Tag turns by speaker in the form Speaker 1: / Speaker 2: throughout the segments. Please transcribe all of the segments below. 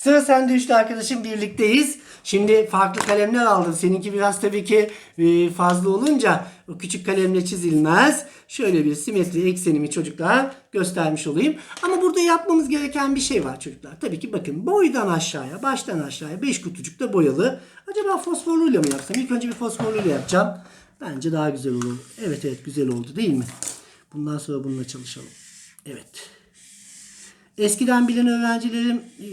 Speaker 1: sen de işte arkadaşım birlikteyiz. Şimdi farklı kalemler aldım. Seninki biraz tabii ki e, fazla olunca o küçük kalemle çizilmez. Şöyle bir simetri eksenimi çocuklar göstermiş olayım. Ama burada yapmamız gereken bir şey var çocuklar. Tabii ki bakın boydan aşağıya, baştan aşağıya 5 kutucuk da boyalı. Acaba fosforluyla mı yapsam? İlk önce bir fosforluyla yapacağım. Bence daha güzel olur. Evet evet güzel oldu değil mi? Bundan sonra bununla çalışalım. Evet. Eskiden bilen öğrencilerim e,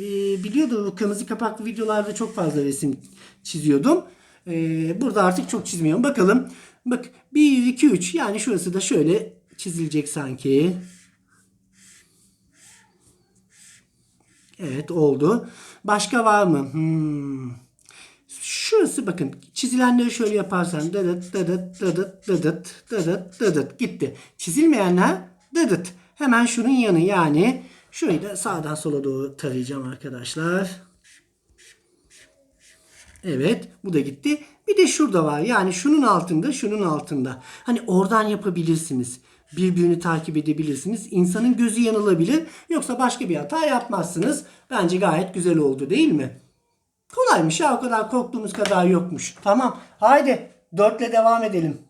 Speaker 1: biliyordu kırmızı kapaklı videolarda çok fazla resim çiziyordum. E, burada artık çok çizmiyorum. Bakalım. Bak 1, 2, 3 yani şurası da şöyle çizilecek sanki. Evet oldu. Başka var mı? Hmm. Şurası bakın çizilenleri şöyle yaparsan dıdıt dıdıt dıdıt dıdıt dıdıt dıdıt gitti. Çizilmeyenler dıdıt. Hemen şunun yanı yani da sağdan sola doğru tarayacağım arkadaşlar. Evet bu da gitti. Bir de şurada var yani şunun altında şunun altında. Hani oradan yapabilirsiniz. Birbirini takip edebilirsiniz. İnsanın gözü yanılabilir. Yoksa başka bir hata yapmazsınız. Bence gayet güzel oldu değil mi? Kolaymış ya o kadar korktuğumuz kadar yokmuş. Tamam haydi dörtle devam edelim.